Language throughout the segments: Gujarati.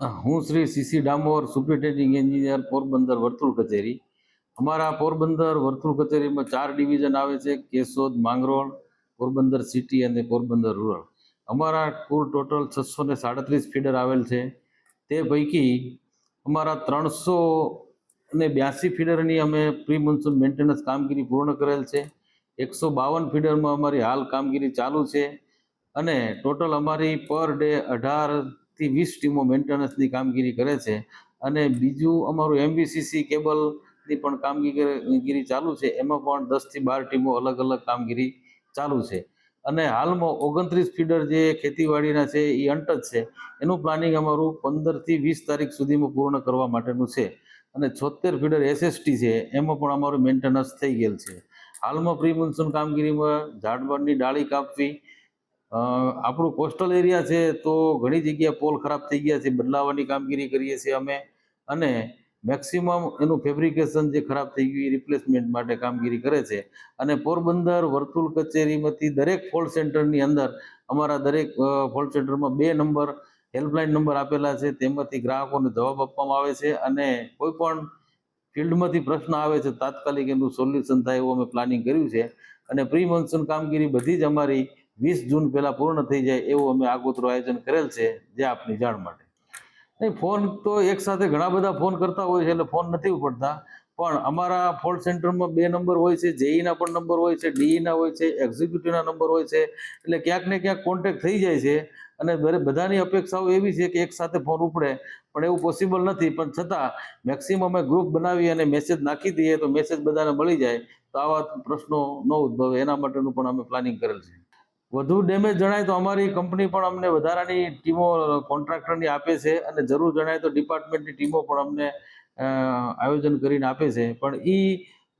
હું Shri CC Damor superintending engineer Porbandar વર્તુળ કચેરી. અમારા પોરબંદર વર્તુળ કચેરીમાં ચાર ડિવિઝન આવે છે, કેશોદ, માંગરોળ, પોરબંદર સિટી અને પોરબંદર રૂરલ. અમારા કુલ ટોટલ છસો ને સાડત્રીસ ફીડર આવેલ છે. તે પૈકી અમારા ત્રણસો અને બ્યાસી ફીડરની અમે પ્રી મોન્સૂન મેન્ટેનન્સ કામગીરી પૂર્ણ કરેલ છે. એકસો બાવન ફીડરમાં અમારી હાલ કામગીરી ચાલુ છે અને ટોટલ અમારી પર ડે અઢારથી વીસ ટીમો મેન્ટેનન્સની કામગીરી કરે છે. અને બીજું અમારું એમબીસીસી કેબલની પણ કામગીરી ચાલુ છે. એમાં પણ દસથી બાર ટીમો અલગ અલગ કામગીરી ચાલુ છે. અને હાલમાં ઓગણત્રીસ ફીડર જે ખેતીવાડીના છે, એ અંટચ છે. એનું પ્લાનિંગ અમારું પંદરથી વીસ તારીખ સુધીમાં પૂર્ણ કરવા માટેનું છે. અને છોતેર ફીડર એસએસટી છે. એમાં પણ અમારું મેન્ટેનન્સ થઈ ગયેલ છે. હાલમાં પ્રી મોન્સૂન કામગીરીમાં ઝાડબારની ડાળી કાપવી આપણું કોસ્ટલ એરિયા છે તો ઘણી જગ્યાએ પોલ ખરાબ થઈ ગયા છે બદલાવવાની કામગીરી કરીએ છીએ અમે. અને મેક્સિમમ એનું ફેબ્રિકેશન જે ખરાબ થઈ ગયું એ રિપ્લેસમેન્ટ માટે કામગીરી કરે છે. અને પોરબંદર વર્તુળ કચેરીમાંથી દરેક ફોલ્ટ સેન્ટરની અંદર અમારા દરેક ફોલ્ટ સેન્ટરમાં બે નંબર હેલ્પલાઇન નંબર આપેલા છે, તેમાંથી ગ્રાહકોને જવાબ આપવામાં આવે છે અને કોઈ પણ ફિલ્ડમાંથી પ્રશ્ન આવે છે, તાત્કાલિક એનું સોલ્યુશન થાય એવું અમે પ્લાનિંગ કર્યું છે. અને પ્રી મોન્સૂન કામગીરી બધી જ અમારી વીસ જૂન પહેલાં પૂર્ણ થઈ જાય એવું અમે આગોતરું આયોજન કરેલ છે જે આપની જાણ માટે. નહીં, ફોન તો એક સાથે ઘણા બધા ફોન કરતા હોય છે એટલે ફોન નથી ઉપડતા. પણ અમારા ફોલ્ટ સેન્ટરમાં બે નંબર હોય છે, જેઈના પણ નંબર હોય છે, ડીઈના હોય છે, એક્ઝિક્યુટિવના નંબર હોય છે. એટલે ક્યાંક ને ક્યાંક કોન્ટેક્ટ થઈ જાય છે અને બધાની અપેક્ષાઓ એવી છે કે એક સાથે ફોન ઉપડે. પણ એવું પોસિબલ નથી. પણ છતાં મેક્સિમમ અમે ગ્રુપ બનાવી અને મેસેજ નાખી દઈએ તો મેસેજ બધાને મળી જાય. તો આવા પ્રશ્નો ન ઉદ્ભવે. એના માટેનું પણ અમે પ્લાનિંગ કરેલ છે. વધુ ડેમેજ જણાય તો અમારી કંપની પણ અમને વધારાની ટીમો કોન્ટ્રાક્ટરની આપે છે અને જરૂર જણાય તો ડિપાર્ટમેન્ટની ટીમો પણ અમને આયોજન કરીને આપે છે. પણ એ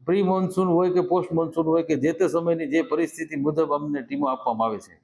પ્રી મોન્સૂન હોય કે પોસ્ટ મોન્સૂન હોય કે જે તે સમયની જે પરિસ્થિતિ મુજબ અમને ટીમો આપવામાં આવે છે.